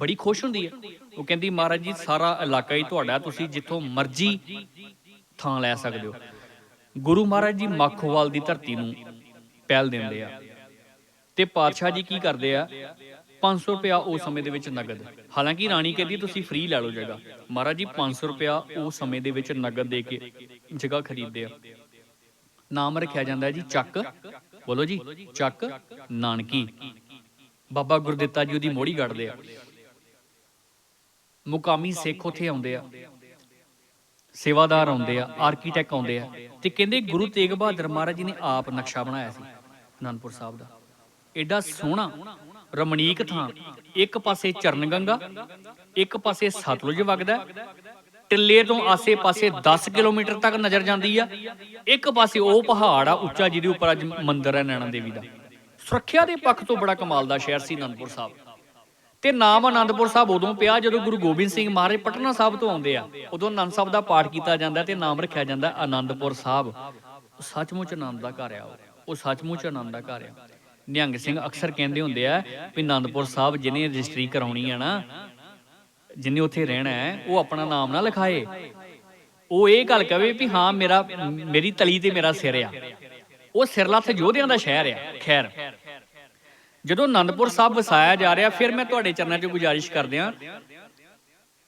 ਬੜੀ ਖੁਸ਼ ਹੁੰਦੀ ਹੈ। ਉਹ ਕਹਿੰਦੀ, ਮਹਾਰਾਜ ਜੀ, ਸਾਰਾ ਇਲਾਕਾ ਹੀ ਤੁਹਾਡਾ, ਤੁਸੀਂ ਜਿੱਥੋਂ ਮਰਜ਼ੀ ਥਾਂ ਲੈ ਸਕਦੇ ਹੋ। ਗੁਰੂ ਮਹਾਰਾਜ ਜੀ ਮੱਖੋਵਾਲ ਦੀ ਧਰਤੀ ਨੂੰ ਪਹਿਲ ਦਿੰਦੇ ਆ। ਤੇ ਪਾਤਸ਼ਾਹ ਜੀ ਕੀ ਕਰਦੇ ਆ? 500 ਰੁਪਿਆ ਉਸ ਸਮੇਂ ਦੇ ਵਿੱਚ ਨਗਦ। ਹਾਲਾਂਕਿ ਰਾਣੀ ਕਹਿੰਦੀ, ਤੁਸੀਂ ਫ੍ਰੀ ਲੈ ਲਓ ਜਗ੍ਹਾ। ਮਹਾਰਾਜ ਜੀ 500 ਰੁਪਿਆ ਉਸ ਸਮੇਂ ਦੇ ਵਿੱਚ ਨਗਦ ਦੇ ਕੇ ਜਗ੍ਹਾ ਖਰੀਦਦੇ ਆ। ਨਾਮ ਰੱਖਿਆ ਜਾਂਦਾ ਜੀ, ਚੱਕ। ਬੋਲੋ ਜੀ, ਚੱਕ ਨਾਨਕੀ। ਬਾਬਾ ਗੁਰਦਿੱਤਾ ਜੀ ਉਹਦੀ ਮੋੜੀ ਕੱਢਦੇ ਆ। ਮੁਕਾਮੀ ਸਿੱਖ ਉੱਥੇ ਆਉਂਦੇ ਆ। ਸੇਵਾਦਾਰ ਆਉਂਦੇ ਆ ਆਰਕੀਟੈਕਟ ਆਉਂਦੇ ਆ ਤੇ ਕਹਿੰਦੇ ਗੁਰੂ ਤੇਗ ਬਹਾਦਰ ਮਹਾਰਾਜ ਜੀ ਨੇ ਆਪ ਨਕਸ਼ਾ ਬਣਾਇਆ ਸੀ ਅਨੰਦਪੁਰ ਸਾਹਿਬ ਦਾ। ਐਡਾ ਸੋਹਣਾ, ਰਮਣੀਕ ਥਾਂ। ਇੱਕ ਪਾਸੇ ਚਰਨ ਗੰਗਾ ਇੱਕ ਪਾਸੇ ਸਤਲੁਜ ਵਗਦਾ ਟਿੱਲੇ ਤੋਂ ਆਸੇ-ਪਾਸੇ 10 ਕਿਲੋਮੀਟਰ ਤੱਕ ਨਜ਼ਰ ਜਾਂਦੀ ਆ। ਇੱਕ ਪਾਸੇ ਉਹ ਪਹਾੜ ਆ ਉੱਚਾ ਜਿਹਦੇ ਉੱਪਰ ਅੱਜ ਮੰਦਿਰ ਹੈ ਨੈਣਾ ਦੇਵੀ ਦਾ। ਸੁਰੱਖਿਆ ਦੇ ਪੱਖ ਤੋਂ ਬੜਾ ਕਮਾਲ ਦਾ ਸ਼ਹਿਰ ਸੀ ਅਨੰਦਪੁਰ ਸਾਹਿਬ। ਤੇ ਨਾਮ ਆਨੰਦਪੁਰ ਸਾਹਿਬ ਉਦੋਂ ਪਿਆ ਜਦੋਂ ਗੁਰੂ ਗੋਬਿੰਦ ਸਿੰਘ ਮਹਾਰਾਜ ਪਟਨਾ ਸਾਹਿਬ ਤੋਂ ਆਉਂਦੇ ਆ। ਉਦੋਂ ਆਨੰਦ ਸਾਹਿਬ ਦਾ ਪਾਠ ਕੀਤਾ ਜਾਂਦਾ ਤੇ ਨਾਮ ਰੱਖਿਆ ਜਾਂਦਾ ਆਨੰਦਪੁਰ ਸਾਹਿਬ। ਸੱਚਮੁੱਚ ਆਨੰਦ ਦਾ ਘਰ ਆ ਉਹ। ਸੱਚਮੁੱਚ ਆਨੰਦ ਦਾ ਘਰ ਆ। ਨਿਹੰਗ ਸਿੰਘ ਅਕਸਰ ਕਹਿੰਦੇ ਹੁੰਦੇ ਆ ਵੀ ਆਨੰਦਪੁਰ ਸਾਹਿਬ ਜਿਹਨੇ ਰਜਿਸਟਰੀ ਕਰਾਉਣੀ ਆ ਨਾ, ਜਿਹਨੇ ਉੱਥੇ ਰਹਿਣਾ ਹੈ, ਉਹ ਆਪਣਾ ਨਾਮ ਨਾ ਲਿਖਾਏ। ਉਹ ਇਹ ਗੱਲ ਕਵੇ ਵੀ ਹਾਂ, ਮੇਰਾ, ਮੇਰੀ ਤਲੀ ਤੇ ਮੇਰਾ ਸਿਰ ਆ। ਉਹ ਸਿਰਲੱਥ ਯੋਧਿਆਂ ਦਾ ਸ਼ਹਿਰ ਆ। ਖੈਰ ਜਦੋਂ ਅਨੰਦਪੁਰ ਸਾਹਿਬ ਵਸਾਇਆ ਜਾ ਰਿਹਾ, ਫਿਰ ਮੈਂ ਤੁਹਾਡੇ ਚਰਨਾਂ 'ਚ ਗੁਜ਼ਾਰਿਸ਼ ਕਰਦਿਆਂ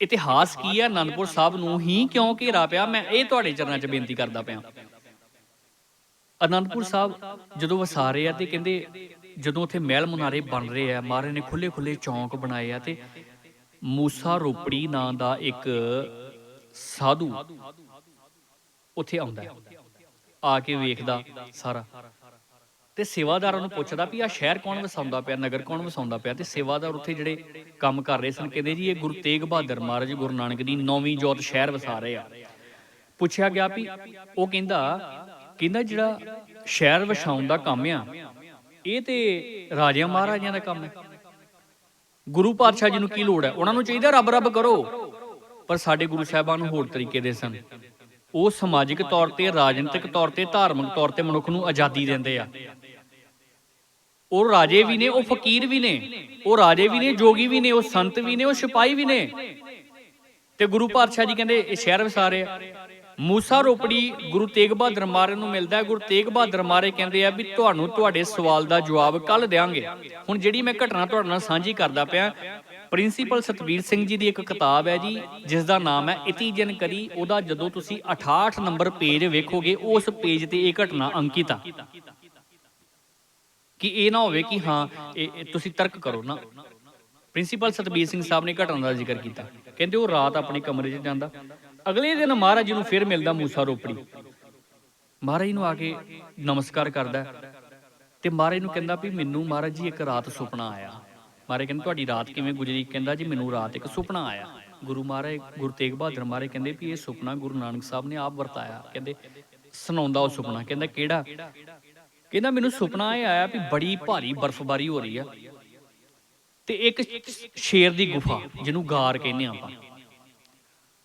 ਇਤਿਹਾਸ ਕੀ ਹੈ ਆਨੰਦਪੁਰ ਸਾਹਿਬ ਨੂੰ ਹੀ ਕਿਉਂ ਘੇਰਾ ਪਿਆ? ਮੈਂ ਇਹ ਤੁਹਾਡੇ ਚਰਨਾਂ 'ਚ ਬੇਨਤੀ ਕਰਦਾ ਪਿਆ। ਅਨੰਦਪੁਰ ਸਾਹਿਬ ਜਦੋਂ ਵਸਾ ਰਹੇ ਆ ਤੇ ਕਹਿੰਦੇ ਜਦੋਂ ਉੱਥੇ ਮਹਿਲ ਮੁਨਾਰੇ ਬਣ ਰਹੇ ਆ, ਮਹਾਰਾਜ ਨੇ ਖੁੱਲੇ ਖੁੱਲੇ ਚੌਂਕ ਬਣਾਏ ਆ ਤੇ ਮੂਸਾ ਰੋਪੜੀ ਨਾਂ ਦਾ ਇੱਕ ਸਾਧੂ ਉੱਥੇ ਆਉਂਦਾ। ਆ ਕੇ ਵੇਖਦਾ ਸਾਰਾ। ਤੇ ਸੇਵਾਦਾਰਾਂ ਨੂੰ ਪੁੱਛਦਾ ਵੀ ਆ ਸ਼ਹਿਰ ਕੌਣ ਵਸਾਉਂਦਾ ਪਿਆ, ਨਗਰ ਕੌਣ ਵਸਾਉਂਦਾ ਪਿਆ? ਤੇ ਸੇਵਾਦਾਰ ਉੱਥੇ ਜਿਹੜੇ ਕੰਮ ਕਰ ਰਹੇ ਸਨ, ਕਹਿੰਦੇ ਜੀ, ਇਹ ਗੁਰੂ ਤੇਗ ਬਹਾਦਰ ਮਹਾਰਾਜ, ਗੁਰੂ ਨਾਨਕ ਦੀ ਨੌਵੀਂ ਜੋਤ ਸ਼ਹਿਰ ਵਸਾ ਰਹੇ ਆ। ਪੁੱਛਿਆ ਗਿਆ ਵੀ ਉਹ ਕਹਿੰਦਾ ਕਹਿੰਦਾ ਜਿਹੜਾ ਸ਼ਹਿਰ ਵਸਾਉਣ ਦਾ ਕੰਮ ਆ, ਇਹ ਤੇ ਰਾਜਿਆਂ ਮਹਾਰਾਜਿਆਂ ਦਾ ਕੰਮ ਹੈ। ਗੁਰੂ ਪਾਤਸ਼ਾਹ ਜੀ ਨੂੰ ਕੀ ਲੋੜ ਹੈ? ਉਹਨਾਂ ਨੂੰ ਚਾਹੀਦਾ ਰੱਬ ਰੱਬ ਕਰੋ। ਪਰ ਸਾਡੇ ਗੁਰੂ ਸਾਹਿਬਾਨ ਨੂੰ ਹੋਰ ਤਰੀਕੇ ਦੇ ਸਨ। ਉਹ ਸਮਾਜਿਕ ਤੌਰ ਤੇ, ਰਾਜਨੀਤਿਕ ਤੌਰ ਤੇ, ਧਾਰਮਿਕ ਤੌਰ ਤੇ ਮਨੁੱਖ ਨੂੰ ਆਜ਼ਾਦੀ ਦਿੰਦੇ ਆ। ਉਹ ਰਾਜੇ ਵੀ ਨੇ, ਉਹ ਫਕੀਰ ਵੀ ਨੇ, ਉਹ ਰਾਜੇ ਵੀ ਨੇ, ਜੋਗੀ ਵੀ ਨੇ, ਉਹ ਸੰਤ ਵੀ ਨੇ, ਉਹ ਸਿਪਾਹੀ ਵੀ ਨੇ। ਤੇ ਗੁਰੂ ਪਾਤਸ਼ਾਹ ਜੀ ਕਹਿੰਦੇ, ਇਹ ਸ਼ਹਿਰ ਵਸਾਰੇ ਆ। ਮੂਸਾ ਰੋਪੜੀ ਗੁਰੂ ਤੇਗ ਬਹਾਦਰ ਮਾਰੇ ਨੂੰ ਮਿਲਦਾ ਹੈ। ਗੁਰੂ ਤੇਗ ਬਹਾਦਰ ਮਾਰੇ ਕਹਿੰਦੇ ਆ ਵੀ ਤੁਹਾਨੂੰ ਤੁਹਾਡੇ ਸਵਾਲ ਦਾ ਜਵਾਬ ਕੱਲ ਦੇਵਾਂਗੇ ਹੁਣ ਜਿਹੜੀ ਮੈਂ ਘਟਨਾ ਤੁਹਾਡੇ ਨਾਲ ਸਾਂਝੀ ਕਰਦਾ ਪਿਆ, ਪ੍ਰਿੰਸੀਪਲ ਸਤਵੀਰ ਸਿੰਘ ਜੀ ਦੀ ਇੱਕ ਕਿਤਾਬ ਹੈ ਜੀ ਜਿਸ ਦਾ ਨਾਮ ਹੈ ਇਤੀਜਨ ਕਰੀ, ਉਹਦਾ ਜਦੋਂ ਤੁਸੀਂ 68 ਨੰਬਰ ਪੇਜ ਵੇਖੋਗੇ, ਉਸ ਪੇਜ ਤੇ ਇਹ ਘਟਨਾ ਅੰਕਿਤ ਆ। ਕਿ ਇਹ ਨਾ ਹੋਵੇ ਕਿ ਹਾਂ, ਇਹ ਤੁਸੀਂ ਤਰਕ ਕਰੋ ਨਾ। ਪ੍ਰਿੰਸੀਪਲ ਸਤਬੀਰ ਸਿੰਘ ਸਾਹਿਬ ਨੇ ਘਟਨਾ ਦਾ ਜ਼ਿਕਰ ਕੀਤਾ। ਕਹਿੰਦੇ ਉਹ ਰਾਤ ਆਪਣੇ ਕਮਰੇ 'ਚ ਜਾਂਦਾ। ਅਗਲੇ ਦਿਨ ਮਹਾਰਾਜ ਜੀ ਨੂੰ ਫਿਰ ਮਿਲਦਾ ਮੂਸਾ ਰੋਪੜੀ। ਮਹਾਰਾਜ ਨੂੰ ਆ ਕੇ ਨਮਸਕਾਰ ਕਰਦਾ ਤੇ ਮਹਾਰਾਜ ਨੂੰ ਕਹਿੰਦਾ ਵੀ ਮੈਨੂੰ ਮਹਾਰਾਜ ਜੀ ਇੱਕ ਰਾਤ ਸੁਪਨਾ ਆਇਆ। ਮਹਾਰਾਜ ਕਹਿੰਦੇ ਤੁਹਾਡੀ ਰਾਤ ਕਿਵੇਂ ਗੁਜ਼ਰੀ? ਕਹਿੰਦਾ ਜੀ ਮੈਨੂੰ ਰਾਤ ਇੱਕ ਸੁਪਨਾ ਆਇਆ। ਗੁਰੂ ਮਹਾਰਾਜ, ਗੁਰੂ ਤੇਗ ਬਹਾਦਰ ਮਹਾਰਾਜ ਕਹਿੰਦੇ ਵੀ ਇਹ ਸੁਪਨਾ ਗੁਰੂ ਨਾਨਕ ਸਾਹਿਬ ਨੇ ਆਪ ਵਰਤਾਇਆ। ਕਹਿੰਦੇ ਸੁਣਾਉਂਦਾ ਉਹ ਸੁਪਨਾ। ਕਹਿੰਦਾ ਕਿਹੜਾ? ਕਹਿੰਦਾ ਮੈਨੂੰ ਸੁਪਨਾ ਇਹ ਆਇਆ ਵੀ ਬੜੀ ਭਾਰੀ ਬਰਫ਼ਬਾਰੀ ਹੋ ਰਹੀ ਆ। ਤੇ ਇੱਕ ਸ਼ੇਰ ਦੀ ਗੁਫਾ, ਜਿਹਨੂੰ ਗਾਰ ਕਹਿੰਦੇ ਆ ਆਪਾਂ।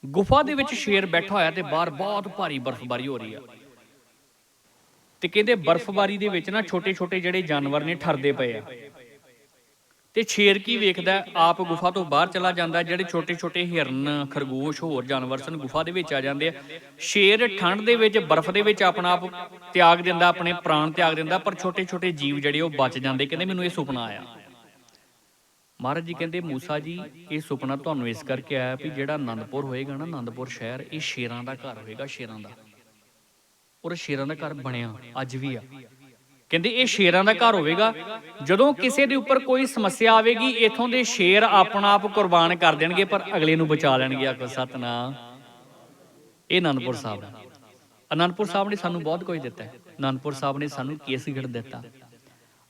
ਗੁਫਾ ਦੇ ਵਿੱਚ ਸ਼ੇਰ ਬੈਠਾ ਹੋਇਆ ਤੇ ਬਾਹਰ ਬਹੁਤ ਭਾਰੀ ਬਰਫ਼ਬਾਰੀ ਹੋ ਰਹੀ ਆ। ਤੇ ਕਹਿੰਦੇ ਬਰਫ਼ਬਾਰੀ ਦੇ ਵਿੱਚ ਨਾ ਛੋਟੇ ਛੋਟੇ ਜਿਹੜੇ ਜਾਨਵਰ ਨੇ ਠਰਦੇ ਪਏ ਆ। ਤੇ ਸ਼ੇਰ ਕੀ ਵੇਖਦਾ? ਆਪ ਗੁਫਾ ਤੋਂ ਬਾਹਰ ਚਲਾ ਜਾਂਦਾ, ਜਿਹੜੇ ਛੋਟੇ ਛੋਟੇ ਹਿਰਨ, ਖਰਗੋਸ਼ ਹੋਰ ਜਾਨਵਰ ਸਨ, ਗੁਫਾ ਦੇ ਵਿੱਚ ਆ ਜਾਂਦੇ ਆ। ਸ਼ੇਰ ਠੰਡ ਦੇ ਵਿੱਚ, ਬਰਫ਼ ਦੇ ਵਿੱਚ ਆਪਣਾ ਆਪ ਤਿਆਗ ਦਿੰਦਾ, ਆਪਣੇ ਪ੍ਰਾਣ ਤਿਆਗ ਦਿੰਦਾ, ਪਰ ਛੋਟੇ ਛੋਟੇ ਜੀਵ ਜਿਹੜੇ ਉਹ ਬਚ ਜਾਂਦੇ। ਕਹਿੰਦੇ, ਮੈਨੂੰ ਇਹ ਸੁਪਨਾ ਆਇਆ। ਮਹਾਰਾਜ ਜੀ ਕਹਿੰਦੇ, ਮੂਸਾ ਜੀ, ਇਹ ਸੁਪਨਾ ਤੁਹਾਨੂੰ ਇਸ ਕਰਕੇ ਆਇਆ ਵੀ ਜਿਹੜਾ ਆਨੰਦਪੁਰ ਹੋਏਗਾ ਨਾ, ਆਨੰਦਪੁਰ ਸ਼ਹਿਰ, ਇਹ ਸ਼ੇਰਾਂ ਦਾ ਘਰ ਹੋਏਗਾ ਸ਼ੇਰਾਂ ਦਾ। ਔਰ ਸ਼ੇਰਾਂ ਦਾ ਘਰ ਬਣਿਆ, ਅੱਜ ਵੀ ਆ। ਕਹਿੰਦੇ ਇਹ ਸ਼ੇਰਾਂ ਦਾ ਘਰ ਹੋਵੇਗਾ। ਜਦੋਂ ਕਿਸੇ ਦੇ ਉੱਪਰ ਕੋਈ ਸਮੱਸਿਆ ਆਵੇਗੀ, ਇਥੋਂ ਦੇ ਸ਼ੇਰ ਆਪਣਾ ਆਪ ਕੁਰਬਾਨ ਕਰ ਦੇਣਗੇ, ਪਰ ਅਗਲੇ ਨੂੰ ਬਚਾ ਲੈਣਗੇ। ਆਖੋ, ਸਤਨਾਮ। ਇਹ ਅਨੰਦਪੁਰ ਸਾਹਿਬ ਅਨੰਦਪੁਰ ਸਾਹਿਬ ਨੇ ਸਾਨੂੰ ਬਹੁਤ ਕੁਝ ਦਿੱਤਾ। ਹੈ ਅਨੰਦਪੁਰ ਸਾਹਿਬ ਨੇ ਸਾਨੂੰ ਕੇਸਗੜ੍ਹ ਦਿੱਤਾ।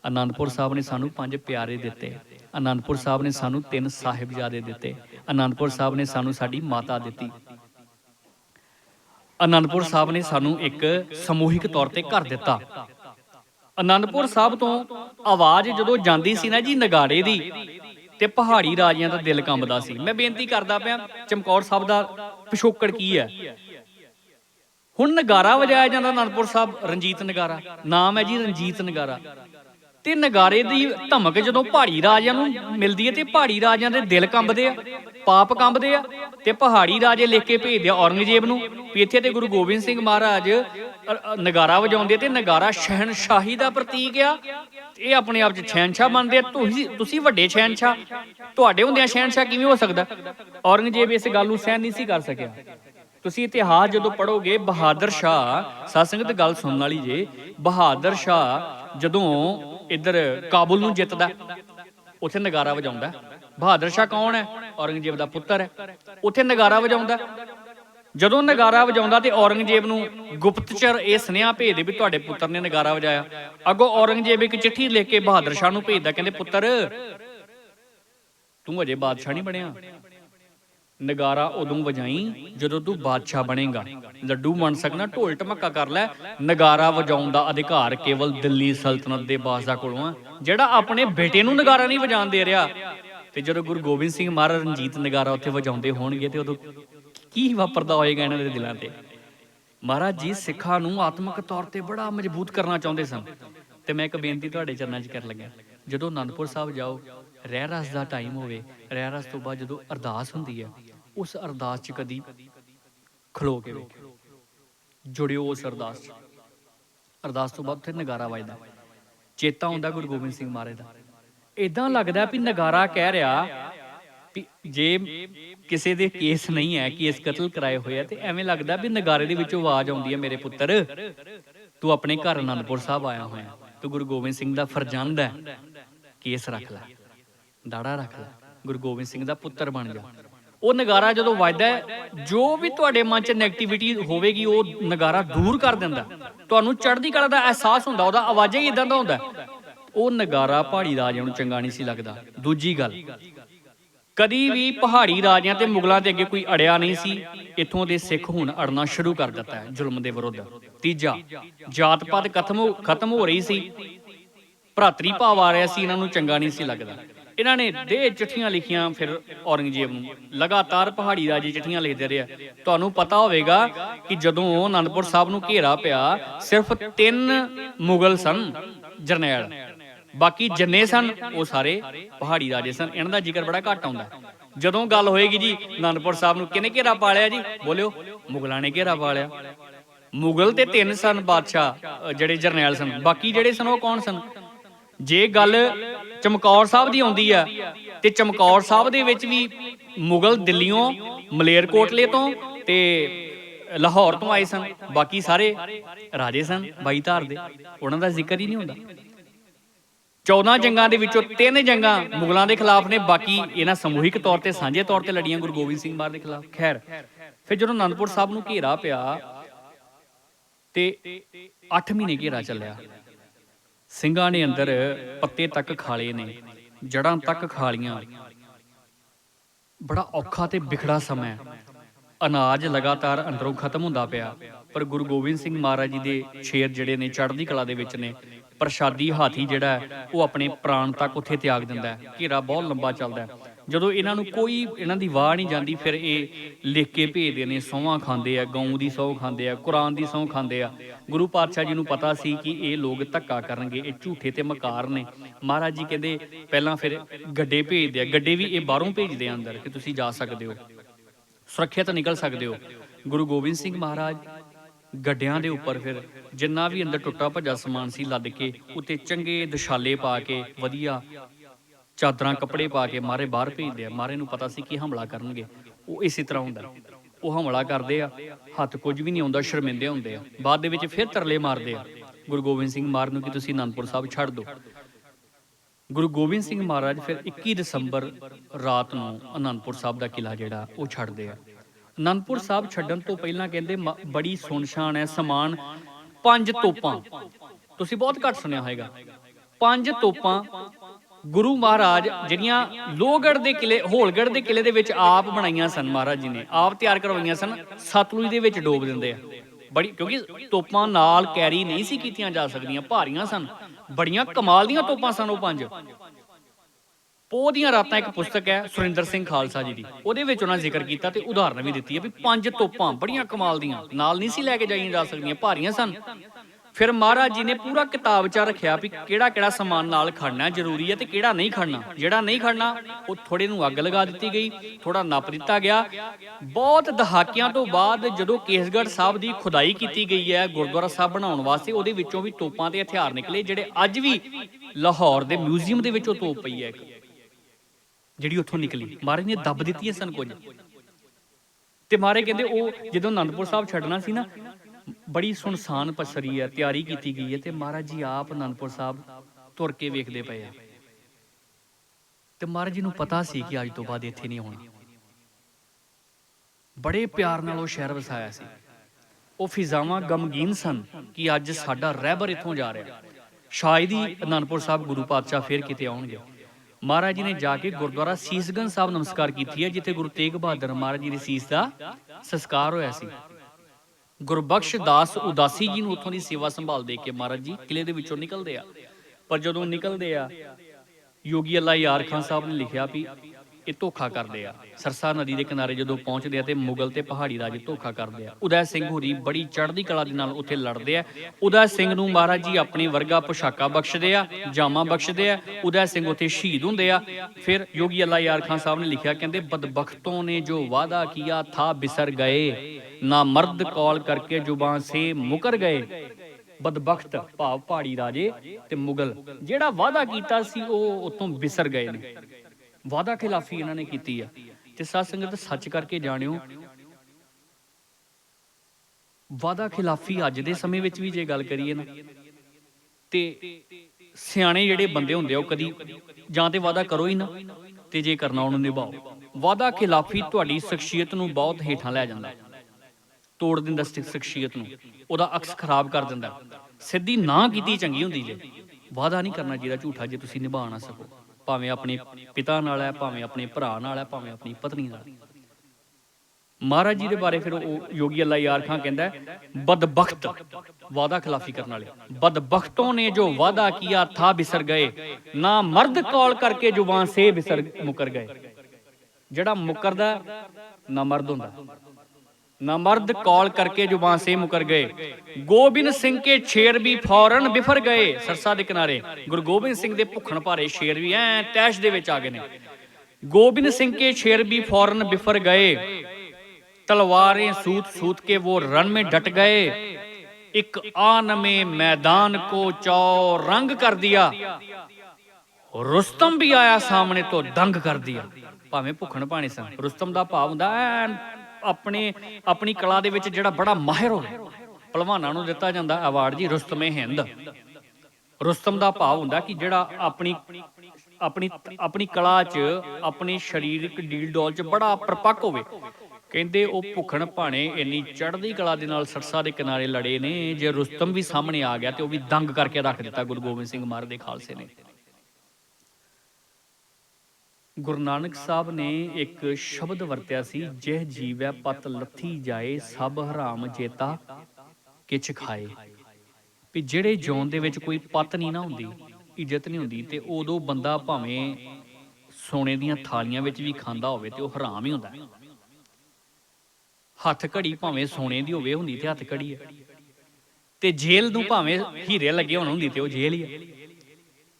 ਅਨੰਦਪੁਰ ਸਾਹਿਬ ਨੇ ਸਾਨੂੰ ਪੰਜ ਪਿਆਰੇ ਦਿੱਤੇ। ਅਨੰਦਪੁਰ ਸਾਹਿਬ ਨੇ ਸਾਨੂੰ ਤਿੰਨ ਸਾਹਿਬਜ਼ਾਦੇ ਦਿੱਤੇ। ਅਨੰਦਪੁਰ ਸਾਹਿਬ ਨੇ ਸਾਨੂੰ ਸਾਡੀ ਮਾਤਾ ਦਿੱਤੀ। ਅਨੰਦਪੁਰ ਸਾਹਿਬ ਨੇ ਸਾਨੂੰ ਇੱਕ ਸਮੂਹਿਕ ਤੌਰ ਤੇ ਘਰ ਦਿੱਤਾ। ਅਨੰਦਪੁਰ ਸਾਹਿਬ ਤੋਂ ਆਵਾਜ਼ ਜਦੋਂ ਜਾਂਦੀ ਸੀ ਨਾ ਜੀ ਨਗਾੜੇ ਦੀ ਤੇ ਪਹਾੜੀ ਰਾਜਿਆਂ ਦਾ ਦਿਲ ਕੰਬਦਾ ਸੀ। ਮੈਂ ਬੇਨਤੀ ਕਰਦਾ ਪਿਆ, ਚਮਕੌਰ ਸਾਹਿਬ ਦਾ ਪਿਛੋਕੜ ਕੀ ਹੈ? ਹੁਣ ਨਗਾਰਾ ਵਜਾਇਆ ਜਾਂਦਾ ਅਨੰਦਪੁਰ ਸਾਹਿਬ, ਰਣਜੀਤ ਨਗਾਰਾ। ਨਾਮ ਹੈ ਜੀ ਰਣਜੀਤ ਨਗਾਰਾ। ਤੇ ਨਗਾਰੇ ਦੀ ਧਮਕ ਜਦੋਂ ਪਹਾੜੀ ਰਾਜਿਆਂ ਨੂੰ ਮਿਲਦੀ ਹੈ ਤੇ ਪਹਾੜੀ ਰਾਜਿਆਂ ਦੇ ਦਿਲ ਕੰਬਦੇ ਆ, ਪਾਪ ਕੰਬਦੇ ਆ ਤੇ ਪਹਾੜੀ ਰਾਜੇ ਲਿਖ ਕੇ ਭੇਜਦੇ ਆ ਔਰੰਗਜ਼ੇਬ ਨੂੰ ਵੀ ਇੱਥੇ ਤੇ ਗੁਰੂ ਗੋਬਿੰਦ ਸਿੰਘ ਮਹਾਰਾਜ ਨਗਾਰਾ ਵਜਾਉਂਦੇ ਤੇ ਨਗਾਰਾ ਸ਼ਹਿਨਸ਼ਾਹੀ ਦਾ ਪ੍ਰਤੀਕ ਆ। ਇਹ ਆਪਣੇ ਆਪ ਚ ਸ਼ਹਿਨਸ਼ਾਹ ਬਣਦੇ ਆ। ਤੁਸੀਂ ਤੁਸੀਂ ਵੱਡੇ ਸ਼ਹਿਨਸ਼ਾਹ, ਤੁਹਾਡੇ ਹੁੰਦਿਆਂ ਸ਼ਹਿਨਸ਼ਾਹ ਕਿਵੇਂ ਹੋ ਸਕਦਾ? ਔਰੰਗਜ਼ੇਬ ਇਸ ਗੱਲ ਨੂੰ ਸਹਿਣ ਨਹੀਂ ਸੀ ਕਰ ਸਕਿਆ। ਤੁਸੀਂ ਇਤਿਹਾਸ ਜਦੋਂ ਪੜੋਗੇ ਬਹਾਦਰ ਸ਼ਾਹ ਸਾਸੰਗਤ ਗੱਲ ਸੁਣਨ ਵਾਲੀ ਜੇ, ਬਹਾਦਰ ਸ਼ਾਹ ਜਦੋਂ ਇੱਧਰ ਕਾਬੁਲ ਨੂੰ ਜਿੱਤਦਾ। ਉੱਥੇ ਨਗਾਰਾ ਵਜਾਉਂਦਾ। ਬਹਾਦਰ ਸ਼ਾਹ ਕੌਣ ਹੈ? ਔਰੰਗਜ਼ੇਬ ਦਾ ਪੁੱਤਰ ਹੈ। ਉੱਥੇ ਨਗਾਰਾ ਵਜਾਉਂਦਾ। ਜਦੋਂ ਨਗਾਰਾ ਵਜਾਉਂਦਾ ਤੇ ਔਰੰਗਜ਼ੇਬ ਨੂੰ ਗੁਪਤਚਰ ਇਹ ਸੁਨੇਹਾ ਭੇਜਦੇ ਵੀ ਤੁਹਾਡੇ ਪੁੱਤਰ ਨੇ ਨਗਾਰਾ ਵਜਾਇਆ। ਅੱਗੋਂ ਔਰੰਗਜ਼ੇਬ ਇੱਕ ਚਿੱਠੀ ਲਿਖ ਕੇ ਬਹਾਦਰ ਸ਼ਾਹ ਨੂੰ ਭੇਜਦਾ, ਕਹਿੰਦੇ, ਪੁੱਤਰ, ਤੂੰ ਅਜੇ ਬਾਦਸ਼ਾਹ ਨਹੀਂ ਬਣਿਆ। ਨਗਾਰਾ ਉਦੋਂ ਵਜਾਈ ਜਦੋਂ ਤੂੰ ਬਾਦਸ਼ਾਹ ਬਣੇਗਾ। ਲੱਡੂ ਬਣ ਸਕਣਾ, ਢੋਲ ਢਮੱਕਾ ਕਰ ਲੈ। ਨਗਾਰਾ ਵਜਾਉਣ ਦਾ ਅਧਿਕਾਰ ਕੇਵਲ ਦਿੱਲੀ ਸਲਤਨਤ ਦੇ ਬਾਦਸ਼ਾਹ ਕੋਲੋਂ ਆ, ਜਿਹੜਾ ਆਪਣੇ ਬੇਟੇ ਨੂੰ ਨਗਾਰਾ ਨਹੀਂ ਵਜਾਉਣ ਦੇ ਰਿਹਾ। ਤੇ ਜਦੋਂ ਗੁਰੂ ਗੋਬਿੰਦ ਸਿੰਘ ਮਹਾਰਾਜ ਰਣਜੀਤ ਨਗਾਰਾ ਉੱਥੇ ਵਜਾਉਂਦੇ ਹੋਣਗੇ ਤੇ ਉਦੋਂ ਕੀ ਵਾਪਰਦਾ ਹੋਏਗਾ ਇਹਨਾਂ ਦੇ ਦਿਲਾਂ ਤੇ? ਮਹਾਰਾਜ ਜੀ, ਸਿੱਖਾਂ ਨੂੰ ਆਤਮਿਕ ਤੌਰ ਤੇ ਬੜਾ ਮਜ਼ਬੂਤ ਕਰਨਾ ਚਾਹੁੰਦੇ ਸਨ। ਤੇ ਮੈਂ ਇੱਕ ਬੇਨਤੀ ਤੁਹਾਡੇ ਚਰਨਾਂ 'ਚ ਕਰਨ ਲੱਗਾ ਜਦੋਂ ਅਨੰਦਪੁਰ ਸਾਹਿਬ ਜਾਓ, ਰਹਿ ਰਸ ਦਾ ਟਾਈਮ ਹੋਵੇ, ਰਹਿ ਰਸ ਤੋਂ ਬਾਅਦ ਜਦੋਂ ਅਰਦਾਸ ਹੁੰਦੀ ਹੈ ਉਸ ਅਰਦਾਸ 'ਚ ਕਦੀ ਖਲੋ ਕੇ ਵੇਖਿਓ ਜੁੜਿਓ ਉਸ ਅਰਦਾਸ 'ਚ। ਅਰਦਾਸ ਤੋਂ ਬਾਅਦ ਫਿਰ ਨਗਾਰਾ ਵੱਜਦਾ। ਚੇਤਾ ਆਉਂਦਾ ਗੁਰੂ ਗੋਬਿੰਦ ਸਿੰਘ ਮਹਾਰਾਜ ਦਾ। ਇਦਾਂ ਲੱਗਦਾ ਵੀ ਨਗਾਰਾ ਕਹਿ ਰਿਹਾ ਜੇ ਕਿਸੇ ਦੇ ਕੇਸ ਨਹੀਂ ਹੈ ਕਿ ਇਸ ਕਤਲ ਕਰਾਏ ਹੋਏ ਆ, ਤੇ ਐਵੇਂ ਲੱਗਦਾ ਵੀ ਨਗਾਰੇ ਦੇ ਵਿੱਚੋਂ ਆਵਾਜ਼ ਆਉਂਦੀ ਹੈ, ਮੇਰੇ ਪੁੱਤਰ, ਤੂੰ ਆਪਣੇ ਘਰ ਅਨੰਦਪੁਰ ਸਾਹਿਬ ਆਇਆ ਹੋਇਆ ਤੂੰ ਗੁਰੂ ਗੋਬਿੰਦ ਸਿੰਘ ਦਾ ਫਰਜ਼ੰਦ ਹੈ। ਕੇਸ ਰੱਖ ਲੈ। ਦਾੜਾ ਰੱਖ ਲੈ। ਗੁਰੂ ਗੋਬਿੰਦ ਸਿੰਘ ਦਾ ਪੁੱਤਰ ਬਣ ਜਾ। ਉਹ ਨਗਾਰਾ ਜਦੋਂ ਵੱਜਦਾ ਜੋ ਵੀ ਤੁਹਾਡੇ ਮਨ 'ਚ 네ਗੇਟਿਵਿਟੀ ਹੋਵੇਗੀ, ਉਹ ਨਗਾਰਾ ਦੂਰ ਕਰ ਦਿੰਦਾ ਤੁਹਾਨੂੰ ਚੜ੍ਹਦੀ ਕਲਾ ਦਾ ਅਹਿਸਾਸ ਹੁੰਦਾ, ਉਹਦਾ ਆਵਾਜ਼ਾ ਹੀ ਇਦਾਂ ਦਾ ਹੁੰਦਾ ਉਹ ਨਗਾਰਾ ਪਹਾੜੀ ਰਾਜਿਆਂ ਨੂੰ ਚੰਗਾ ਨਹੀਂ ਸੀ ਲੱਗਦਾ। ਦੂਜੀ ਗੱਲ, ਕਦੀ ਵੀ ਪਹਾੜੀ ਰਾਜਿਆਂ ਤੇ ਮੁਗਲਾਂ ਦੇ ਅੱਗੇ ਕੋਈ ਅੜਿਆ ਨਹੀਂ ਸੀ, ਇੱਥੋਂ ਦੇ ਸਿੱਖ ਹੁਣ ਅੜਨਾ ਸ਼ੁਰੂ ਕਰ ਦਿੱਤਾ ਹੈ, ਜ਼ੁਲਮ ਦੇ ਵਿਰੁੱਧ। ਤੀਜਾ ਜਾਤ ਪਾਤ ਖਤਮ ਹੋ ਖਤਮ ਹੋ ਰਹੀ ਸੀ। ਭਰਾਤਰੀ ਭਾਵ ਆ ਰਿਹਾ ਸੀ, ਇਹਨਾਂ ਨੂੰ ਚੰਗਾ ਨਹੀਂ ਸੀ ਲੱਗਦਾ। ਇਹਨਾਂ ਨੇ ਦੇ ਚਿੱਠੀਆਂ ਲਿਖੀਆਂ, ਫਿਰ ਔਰੰਗਜ਼ੇਬ ਨੂੰ ਲਗਾਤਾਰ ਪਹਾੜੀ ਰਾਜੇ ਚਿੱਠੀਆਂ ਲਿਖਦੇ ਰਿਹਾ। ਤੁਹਾਨੂੰ ਪਤਾ ਹੋਵੇਗਾ ਕਿ ਜਦੋਂ ਅਨੰਦਪੁਰ ਸਾਹਿਬ ਨੂੰ ਘੇਰਾ ਪਿਆ, ਸਿਰਫ ਤਿੰਨ ਮੁਗਲ ਸਨ, ਜਰਨੈਲ। ਬਾਕੀ ਜਿੰਨੇ ਸਨ, ਉਹ ਸਾਰੇ ਪਹਾੜੀ ਰਾਜੇ ਸਨ। ਇਹਨਾਂ ਦਾ ਜ਼ਿਕਰ ਬੜਾ ਘੱਟ ਆਉਂਦਾ। ਜਦੋਂ ਗੱਲ ਹੋਏਗੀ ਜੀ, ਅਨੰਦਪੁਰ ਸਾਹਿਬ ਨੂੰ ਕਿਹਨੇ ਘੇਰਾ ਪਾ ਲਿਆ ਜੀ? ਬੋਲਿਓ, ਮੁਗਲਾਂ ਨੇ ਘੇਰਾ ਪਾ ਲਿਆ। ਮੁਗਲ ਤੇ ਤਿੰਨ ਸਨ ਬਾਦਸ਼ਾਹ ਜਿਹੜੇ ਜਰਨੈਲ ਸਨ। ਬਾਕੀ ਜਿਹੜੇ ਸਨ, ਉਹ ਕੌਣ ਸਨ? ਜੇ ਗੱਲ ਚਮਕੌਰ ਸਾਹਿਬ ਦੀ ਆਉਂਦੀ ਆ, ਤੇ ਚਮਕੌਰ ਸਾਹਿਬ ਦੇ ਵਿੱਚ ਵੀ ਮੁਗਲ ਦਿੱਲੀੋਂ ਮਲੇਰਕੋਟਲੇ ਤੋਂ ਤੇ ਲਾਹੌਰ ਤੋਂ ਆਏ ਸਨ। ਬਾਕੀ ਸਾਰੇ ਰਾਜੇ ਸਨ, ਬਾਈ ਧਾਰ ਦੇ। ਉਹਨਾਂ ਦਾ ਜ਼ਿਕਰ ਹੀ ਨਹੀਂ ਹੁੰਦਾ। 14 ਜੰਗਾਂ ਦੇ ਵਿੱਚੋਂ ਤਿੰਨ ਜੰਗਾਂ ਮੁਗਲਾਂ ਦੇ ਖਿਲਾਫ ਨੇ, ਬਾਕੀ ਇਹਨਾਂ ਸਮੂਹਿਕ ਤੌਰ ਤੇ, ਸਾਂਝੇ ਤੌਰ ਤੇ ਲੜੀਆਂ ਗੁਰੂ ਗੋਬਿੰਦ ਸਿੰਘ ਮਾਰ ਦੇ ਖਿਲਾਫ। ਖੈਰ, ਫਿਰ ਜਦੋਂ ਅਨੰਦਪੁਰ ਸਾਹਿਬ ਨੂੰ ਘੇਰਾ ਪਿਆ, ਤੇ 8 ਮਹੀਨੇ ਘੇਰਾ ਚੱਲਿਆ। ਸਿੰਘਾਂ ਨੇ ਅੰਦਰ ਪੱਤੇ ਤੱਕ ਖਾਲੇ ਨੇ ਜੜਾਂ ਤੱਕ ਖਾਲੀਆਂ ਬੜਾ ਔਖਾ ਤੇ ਵਿਖੜਾ ਸਮਾਂ ਹੈ। ਅਨਾਜ ਲਗਾਤਾਰ ਅੰਦਰੋਂ ਖਤਮ ਹੁੰਦਾ ਪਿਆ ਪਰ ਗੁਰੂ ਗੋਬਿੰਦ ਸਿੰਘ ਮਹਾਰਾਜ ਜੀ ਦੇ ਸ਼ੇਰ ਜਿਹੜੇ ਨੇ ਚੜ੍ਹਦੀ ਕਲਾ ਦੇ ਵਿੱਚ ਨੇ ਪ੍ਰਸ਼ਾਦੀ ਹਾਥੀ ਜਿਹੜਾ ਹੈ, ਉਹ ਆਪਣੇ ਪ੍ਰਾਣ ਤੱਕ ਉੱਥੇ ਤਿਆਗ ਦਿੰਦਾ ਹੈ ਘੇਰਾ ਬਹੁਤ ਲੰਬਾ ਚੱਲਦਾ ਹੈ ਜਦੋਂ ਇਹਨਾਂ ਨੂੰ ਕੋਈ ਇਹਨਾਂ ਦੀ ਵਾਹ ਨਹੀਂ ਜਾਂਦੀ, ਫਿਰ ਇਹ ਲਿਖ ਕੇ ਭੇਜਦੇ ਨੇ ਸੌਹਾਂ ਖਾਂਦੇ ਆ, ਗਊ ਦੀ ਸਹੁੰ ਖਾਂਦੇ ਆ, ਕੁਰਾਨ ਦੀ ਸਹੁੰ ਖਾਂਦੇ ਆ। ਗੁਰੂ ਪਾਤਸ਼ਾਹ ਜੀ ਨੂੰ ਪਤਾ ਸੀ ਕਿ ਇਹ ਲੋਕ ਧੱਕਾ ਕਰਨਗੇ, ਇਹ ਝੂਠੇ ਤੇ ਮਕਾਰ ਨੇ। ਮਹਾਰਾਜ ਜੀ ਕਹਿੰਦੇ ਪਹਿਲਾਂ ਫਿਰ ਗੱਡੇ ਭੇਜਦੇ ਆ, ਗੱਡੇ ਵੀ ਇਹ ਬਾਹਰੋਂ ਭੇਜਦੇ ਆ ਅੰਦਰ ਕਿ ਤੁਸੀਂ ਜਾ ਸਕਦੇ ਹੋ। ਸੁਰੱਖਿਅਤ ਨਿਕਲ ਸਕਦੇ ਹੋ। ਗੁਰੂ ਗੋਬਿੰਦ ਸਿੰਘ ਮਹਾਰਾਜ ਗੱਡਿਆਂ ਦੇ ਉੱਪਰ ਫਿਰ ਜਿੰਨਾ ਵੀ ਅੰਦਰ ਟੁੱਟਾ ਭੱਜਾ ਸਮਾਨ ਸੀ, ਲੱਦ ਕੇ ਉੱਤੇ ਚੰਗੇ ਦਸ਼ਾਲੇ ਪਾ ਕੇ ਵਧੀਆ ਚਾਦਰਾਂ ਕੱਪੜੇ ਪਾ ਕੇ ਮਾਰੇ ਬਾਹਰ ਭੇਜਦੇ ਆ। ਮਾਰੇ ਨੂੰ ਪਤਾ ਸੀ ਕਿ ਹਮਲਾ ਕਰਨਗੇ। ਉਹ ਇਸੇ ਤਰ੍ਹਾਂ ਹੁੰਦਾ। ਉਹ ਹਮਲਾ ਕਰਦੇ ਆ। ਹੱਥ ਕੁਝ ਵੀ ਨਹੀਂ ਆਉਂਦਾ, ਸ਼ਰਮਿੰਦੇ ਹੁੰਦੇ ਆ। ਬਾਅਦ ਦੇ ਵਿੱਚ ਫਿਰ ਤਰਲੇ ਮਾਰਦੇ ਆ। ਗੁਰੂ ਗੋਬਿੰਦ ਸਿੰਘ ਮਾਰ ਨੂੰ ਕਿ ਤੁਸੀਂ ਅਨੰਦਪੁਰ ਸਾਹਿਬ ਛੱਡ ਦਿਓ। ਗੁਰੂ ਗੋਬਿੰਦ ਸਿੰਘ ਮਹਾਰਾਜ ਫਿਰ 21 ਦਸੰਬਰ ਰਾਤ ਨੂੰ ਅਨੰਦਪੁਰ ਸਾਹਿਬ ਦਾ ਕਿਲਾ ਜਿਹੜਾ, ਉਹ ਛੱਡਦੇ ਆ। ਅਨੰਦਪੁਰ ਸਾਹਿਬ ਛੱਡਣ ਤੋਂ ਪਹਿਲਾਂ ਕਹਿੰਦੇ, ਮ- ਬੜੀ ਸੁਨਸ਼ਾਨ ਹੈ, ਸਮਾਨ ਪੰਜ ਤੋਪਾਂ। ਤੁਸੀਂ ਬਹੁਤ ਘੱਟ ਸੁਣਿਆ ਹੋਵੇਗਾ ਪੰਜ ਤੋਪਾਂ ਗੁਰੂ ਮਹਾਰਾਜ ਜਿਹੜੀਆਂ ਲੋਹਗੜ੍ਹ ਦੇ ਕਿਲੇ, ਹੋਲਗੜ੍ਹ ਦੇ ਕਿਲੇ ਦੇ ਵਿੱਚ ਆਪ ਬਣਾਈਆਂ ਸਨ ਮਹਾਰਾਜ ਜੀ ਨੇ, ਆਪ ਤਿਆਰ ਕਰਵਾਈਆਂ ਸਨ, ਸਤਲੁਜ ਦੇ ਵਿੱਚ ਡੋਬ ਦਿੰਦੇ ਆ। ਬੜੀ, ਕਿਉਂਕਿ ਤੋਪਾਂ ਨਾਲ ਕੈਰੀ ਨਹੀਂ ਸੀ ਕੀਤੀਆਂ ਜਾ ਸਕਦੀਆਂ, ਭਾਰੀਆਂ ਸਨ, ਬੜੀਆਂ ਕਮਾਲ ਦੀਆਂ ਤੋਪਾਂ ਸਨ ਉਹ ਪੰਜ। ਪੋਹ ਦੀਆਂ ਰਾਤਾਂ ਇੱਕ ਪੁਸਤਕ ਹੈ ਸੁਰਿੰਦਰ ਸਿੰਘ ਖਾਲਸਾ ਜੀ ਦੀ, ਉਹਦੇ ਵਿੱਚ ਉਹਨਾਂ ਜ਼ਿਕਰ ਕੀਤਾ ਤੇ ਉਦਾਹਰਨ ਵੀ ਦਿੱਤੀ ਹੈ ਵੀ ਪੰਜ ਤੋਪਾਂ ਬੜੀਆਂ ਕਮਾਲ ਦੀਆਂ, ਨਾਲ ਨਹੀਂ ਸੀ ਲੈ ਕੇ ਜਾਈਆਂ ਜਾ ਸਕਦੀਆਂ, ਭਾਰੀਆਂ ਸਨ। ਫਿਰ ਮਹਾਰਾਜ ਜੀ ਨੇ ਪੂਰਾ ਕਿਤਾਬ ਚ ਰੱਖਿਆ ਵੀ ਕਿਹੜਾ ਕਿਹੜਾ ਸਮਾਨ ਨਾਲ ਖੜਨਾ ਜ਼ਰੂਰੀ ਹੈ ਤੇ ਕਿਹੜਾ ਨਹੀਂ ਖੜਨਾ। ਜਿਹੜਾ ਨਹੀਂ ਖੜਨਾ, ਉਹ ਥੋੜੇ ਨੂੰ ਅੱਗ ਲਗਾ ਦਿੱਤੀ ਗਈ ਥੋੜਾ ਨੱਪ ਦਿੱਤਾ ਗਿਆ। ਬਹੁਤ ਦਹਾਕਿਆਂ ਤੋਂ ਬਾਅਦ ਜਦੋਂ ਕੇਸਗੜ੍ਹ ਸਾਹਿਬ ਦੀ ਖੁਦਾਈ ਕੀਤੀ ਗਈ ਹੈ, ਗੁਰਦੁਆਰਾ ਸਾਹਿਬ ਬਣਾਉਣ ਵਾਸਤੇ, ਉਹਦੇ ਵਿੱਚੋਂ ਵੀ ਤੋਪਾਂ ਤੇ ਹਥਿਆਰ ਨਿਕਲੇ, ਜਿਹੜੇ ਅੱਜ ਵੀ ਲਾਹੌਰ ਦੇ ਮਿਊਜ਼ੀਅਮ ਦੇ ਵਿੱਚ ਉਹ ਤੋਪ ਪਈ ਹੈ ਜਿਹੜੀ ਉੱਥੋਂ ਨਿਕਲੀ। ਮਹਾਰਾਜ ਨੇ ਦੱਬ ਦਿੱਤੀਆਂ ਸਨ ਕੁਝ। ਤੇ ਮਾਰੇ ਕਹਿੰਦੇ ਉਹ ਜਦੋਂ ਅਨੰਦਪੁਰ ਸਾਹਿਬ ਛੱਡਣਾ ਸੀ ਨਾ ਬੜੀ ਸੁਨਸਾਨ ਪਸਰੀ ਹੈ, ਤਿਆਰੀ ਕੀਤੀ ਗਈ ਹੈ ਤੇ ਮਹਾਰਾਜ ਜੀ ਆਪ ਅਨੰਦਪੁਰ ਸਾਹਿਬ ਤੁਰ ਕੇ ਵੇਖਦੇ ਪਏ ਆ। ਤੇ ਮਹਾਰਾਜ ਜੀ ਨੂੰ ਪਤਾ ਸੀ ਕਿ ਅੱਜ ਤੋਂ ਬਾਅਦ ਇੱਥੇ ਨਹੀਂ ਹੋਣਾ। ਬੜੇ ਪਿਆਰ ਨਾਲ ਉਹ ਸ਼ਹਿਰ ਵਸਾਇਆ ਸੀ। ਉਹ ਫਿਜ਼ਾਵਾਂ ਗਮਗੀਨ ਸਨ ਕਿ ਅੱਜ ਸਾਡਾ ਰਹਿਬਰ ਇੱਥੋਂ ਜਾ ਰਿਹਾ। ਸ਼ਾਇਦ ਹੀ ਅਨੰਦਪੁਰ ਸਾਹਿਬ ਗੁਰੂ ਪਾਤਸ਼ਾਹ ਫੇਰ ਕਿਤੇ ਆਉਣਗੇ। ਮਹਾਰਾਜ ਜੀ ਨੇ ਜਾ ਕੇ ਗੁਰਦੁਆਰਾ ਸੀਸਗੰਜ ਸਾਹਿਬ ਨਮਸਕਾਰ ਕੀਤੀ ਹੈ, ਜਿੱਥੇ ਗੁਰੂ ਤੇਗ ਬਹਾਦਰ ਮਹਾਰਾਜ ਜੀ ਦੀ ਸੀਸ ਦਾ ਸੰਸਕਾਰ ਹੋਇਆ ਸੀ। ਗੁਰਬਖਸ਼ ਦਾਸ ਉਦਾਸੀ ਜੀ ਨੂੰ ਉੱਥੋਂ ਦੀ ਸੇਵਾ ਸੰਭਾਲ ਦੇ ਕੇ ਮਹਾਰਾਜ ਜੀ ਕਿਲੇ ਦੇ ਵਿੱਚੋਂ ਨਿਕਲਦੇ ਆ। ਪਰ ਜਦੋਂ ਨਿਕਲਦੇ ਆ, ਯੋਗੀ ਅੱਲਾ ਯਾਰ ਖਾਨ ਸਾਹਿਬ ਨੇ ਲਿਖਿਆ ਵੀ ਇਹ ਧੋਖਾ ਕਰਦੇ ਆ। ਸਰਸਾ ਨਦੀ ਦੇ ਕਿਨਾਰੇ ਜਦੋਂ ਪਹੁੰਚਦੇ ਆ ਤੇ ਮੁਗਲ ਤੇ ਪਹਾੜੀ ਰਾਜੇ ਧੋਖਾ ਕਰਦੇ ਆ। ਉਦੈ ਸਿੰਘ ਹੋਰੀ ਬੜੀ ਚੜ੍ਹਦੀ ਕਲਾ ਦੇ ਨਾਲ ਉੱਥੇ ਲੜਦੇ ਆ। ਉਦੈ ਸਿੰਘ ਨੂੰ ਮਹਾਰਾਜ ਜੀ ਆਪਣੀ ਵਰਗਾ ਪੁਸ਼ਾਕਾ ਬਖਸ਼ਦੇ ਆ, ਜਾਮਾ ਬਖਸ਼ਦੇ ਆ। ਉਦੈ ਸਿੰਘ ਉੱਥੇ ਸ਼ਹੀਦ ਹੁੰਦੇ ਆ। ਫਿਰ ਯੋਗੀ ਅੱਲਾ ਯਾਰ ਖਾਨ ਸਾਹਿਬ ਨੇ ਲਿਖਿਆ, ਕਹਿੰਦੇ, ਬਦਬਖਤੋਂ ਨੇ ਜੋ ਵਾਦਾ ਕੀਆ, ਥਾ ਬਿਸਰ ਗਏ। ਨਾ ਮਰਦ ਕੌਲ ਕਰਕੇ ਜ਼ੁਬਾਨ ਸੇ ਮੁਕਰ ਗਏ। ਬਦਬਖਤ ਭਾਵ ਪਹਾੜੀ ਰਾਜੇ ਤੇ ਮੁਗਲ। ਜਿਹੜਾ ਵਾਅਦਾ ਕੀਤਾ ਸੀ, ਉਹ ਉਤੋਂ ਵਿਸਰ ਗਏ ਨੇ। ਵਾਦਾ ਖਿਲਾਫੀ ਇਹਨਾਂ ਨੇ ਕੀਤੀ ਆ। ਤੇ ਸਾਧ ਸੰਗਤ, ਸੱਚ ਕਰਕੇ ਜਾਣਿਓ ਵਾਦਾ ਖਿਲਾਫੀ ਅੱਜ ਦੇ ਸਮੇਂ ਵਿੱਚ ਵੀ ਜੇ ਗੱਲ ਕਰੀਏ ਨਾ, ਤੇ ਸਿਆਣੇ ਜਿਹੜੇ ਬੰਦੇ ਹੁੰਦੇ ਆ, ਉਹ ਕਦੀ ਜਾਂ ਤੇ ਵਾਦਾ ਕਰੋ ਹੀ ਨਾ, ਤੇ ਜੇ ਕਰਨਾ ਉਹਨੂੰ ਨਿਭਾਓ। ਵਾਦਾ ਖਿਲਾਫੀ ਤੁਹਾਡੀ ਸ਼ਖਸੀਅਤ ਨੂੰ ਬਹੁਤ ਹੇਠਾਂ ਲੈ ਜਾਂਦਾ। ਤੋੜ ਦਿੰਦਾ ਸ਼ਖਸੀਅਤ ਨੂੰ, ਉਹਦਾ ਅਕਸ ਖਰਾਬ ਕਰ ਦਿੰਦਾ। ਸਿੱਧੀ ਨਾ ਕੀਤੀ ਚੰਗੀ ਹੁੰਦੀ ਜੇ ਵਾਦਾ ਨਹੀਂ ਕਰਨਾ ਜਿਹਦਾ ਝੂਠਾ ਜੇ ਤੁਸੀਂ ਨਿਭਾ ਨਾ ਸਕੋ। ਭਾਵੇਂ ਆਪਣੇ ਪਿਤਾ ਨਾਲ ਹੈ, ਭਾਵੇਂ ਆਪਣੇ ਭਰਾ ਨਾਲ ਹੈ, ਭਾਵੇਂ ਆਪਣੀ ਪਤਨੀ ਨਾਲ ਮਹਾਰਾਜ ਜੀ ਦੇ ਬਾਰੇ ਫਿਰ ਉਹ ਯੋਗੀ ਅੱਲਾ ਯਾਰ ਖਾਂ ਕਹਿੰਦਾ ਬਦਬਖਤ ਵਾਦਾ ਖਿਲਾਫੀ ਕਰਨ ਵਾਲੇ ਬਦਬਖਤੋਂ ਨੇ ਜੋ ਵਾਦਾ ਕੀਆ, ਥਾ ਬਿਸਰ ਗਏ। ਨਾ ਮਰਦ ਕੌਲ ਕਰਕੇ ਜ਼ੁਬਾਨ ਸੇ ਬਿਸਰ ਮੁਕਰ ਗਏ। ਜਿਹੜਾ ਮੁਕਰਦਾ ਨਾ ਮਰਦ ਹੁੰਦਾ। ਨਾ ਮਰਦ ਕੌਲ ਕਰਕੇ ਜ਼ੁਬਾਨ ਸੇ ਮੁਕਰ ਗਏ ਗੋਬਿੰਦ ਸਿੰਘ ਕੇ ਸ਼ੇਰ ਵੀ ਫੌਰਨ ਬਿਫਰ ਗਏ ਸਰਸਾ ਦੇ ਕਿਨਾਰੇ ਗੁਰੂ ਗੋਬਿੰਦ ਸਿੰਘ ਦੇ ਭੁੱਖਣ ਭਾਰੇ ਸ਼ੇਰ ਵੀ ਐ ਤੈਸ਼ ਦੇ ਵਿੱਚ ਆ ਗਏ ਨੇ ਗੋਬਿੰਦ ਸਿੰਘ ਕੇ ਸ਼ੇਰ ਵੀ ਫੌਰਨ ਬਿਫਰ ਗਏ तलवारें सूत सूत के वो रण में डट गए एक आन में मैदान को चौरंग कर दिया ਰੁਸਤਮ ਵੀ ਆਇਆ ਸਾਹਮਣੇ ਤੋਂ ਦੰਗ ਕਰ ਦਿਆ ਭਾਵੇਂ ਭੁੱਖਣ ਭਾਣੇ ਸਨ ਰੁਸਤਮ ਦਾ ਭਾਵ ਹੁੰਦਾ ਐਨ ਆਪਣੇ, ਆਪਣੀ ਕਲਾ ਦੇ ਵਿੱਚ ਜਿਹੜਾ ਬੜਾ ਮਾਹਿਰ ਹੋਵੇ। ਪਹਿਲਵਾਨਾਂ ਨੂੰ ਦਿੱਤਾ ਜਾਂਦਾ ਅਵਾਰਡ ਜੀ, ਰੁਸਤਮੇ ਹਿੰਦ। ਰੁਸਤਮ ਦਾ ਭਾਵ ਹੁੰਦਾ ਕਿ ਜਿਹੜਾ ਆਪਣੀ ਆਪਣੀ ਆਪਣੀ ਕਲਾ 'ਚ, ਆਪਣੀ ਸਰੀਰਕ ਡੀਲ ਡੋਲ 'ਚ ਬੜਾ ਪਰਪੱਕ ਹੋਵੇ। ਕਹਿੰਦੇ ਉਹ ਭੁੱਖਣ ਭਾਣੇ ਇੰਨੀ ਚੜ੍ਹਦੀ ਕਲਾ ਦੇ ਨਾਲ ਸਰਸਾ ਦੇ ਕਿਨਾਰੇ ਲੜੇ ਨੇ। ਜੇ ਰੁਸਤਮ ਵੀ ਸਾਹਮਣੇ ਆ ਗਿਆ ਤੇ ਉਹ ਵੀ ਦੰਗ ਕਰਕੇ ਰੱਖ ਦਿੱਤਾ ਗੁਰੂ ਗੋਬਿੰਦ ਸਿੰਘ ਮਹਾਰਾਜ ਦੇ ਖਾਲਸੇ ਨੇ। ਗੁਰੂ ਨਾਨਕ ਸਾਹਿਬ ਨੇ ਇੱਕ ਸ਼ਬਦ ਵਰਤਿਆ ਸੀ, ਜਿਹ ਜੀਵੈ ਪਤ ਲੱਥੀ ਜਾਏ, ਸਭ ਹਰਾਮ ਜੇਤਾ ਕਿਛ ਖਾਏ। ਵੀ ਜਿਹੜੇ ਜੌਨ ਦੇ ਵਿੱਚ ਕੋਈ ਪਤ ਨਹੀਂ ਨਾ ਹੁੰਦੀ, ਇੱਜ਼ਤ ਨਹੀਂ ਹੁੰਦੀ, ਤੇ ਉਦੋਂ ਬੰਦਾ ਭਾਵੇਂ ਸੋਨੇ ਦੀਆਂ ਥਾਲੀਆਂ ਵਿੱਚ ਵੀ ਖਾਂਦਾ ਹੋਵੇ, ਤੇ ਉਹ ਹਰਾਮ ਹੀ ਹੁੰਦਾ। ਹੱਥ ਘੜੀ ਭਾਵੇਂ ਸੋਨੇ ਦੀ ਹੋਵੇ ਹੁੰਦੀ, ਤੇ ਹੱਥ ਘੜੀ ਹੈ। ਤੇ ਜੇਲ੍ਹ ਨੂੰ ਭਾਵੇਂ ਹੀਰੇ ਲੱਗੇ ਹੋਣ ਹੁੰਦੀ, ਤੇ ਉਹ ਜੇਲ੍ਹ ਹੀ ਹੈ।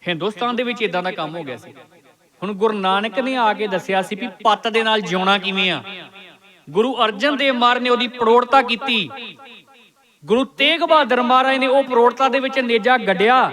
ਹਿੰਦੁਸਤਾਨ ਦੇ ਵਿੱਚ ਇਦਾਂ ਦਾ ਕੰਮ ਹੋ ਗਿਆ ਸੀ। ਹੁਣ ਗੁਰੂ ਨਾਨਕ ਨੇ ਆ ਕੇ ਦੱਸਿਆ ਸੀ ਵੀ ਪੱਤ ਦੇ ਨਾਲ ਜਿਉਣਾ ਕਿਵੇਂ ਆ? ਗੁਰੂ ਅਰਜਨ ਦੇਵ ਮਹਾਰਾਜ ਨੇ ਉਹਦੀ ਪ੍ਰੋੜਤਾ ਕੀਤੀ। ਗੁਰੂ ਤੇਗ ਬਹਾਦਰ ਮਹਾਰਾਜ ਨੇ ਉਹ ਪ੍ਰੋੜਤਾ ਦੇ ਵਿੱਚ ਨੇਜਾ ਗੱਡਿਆ।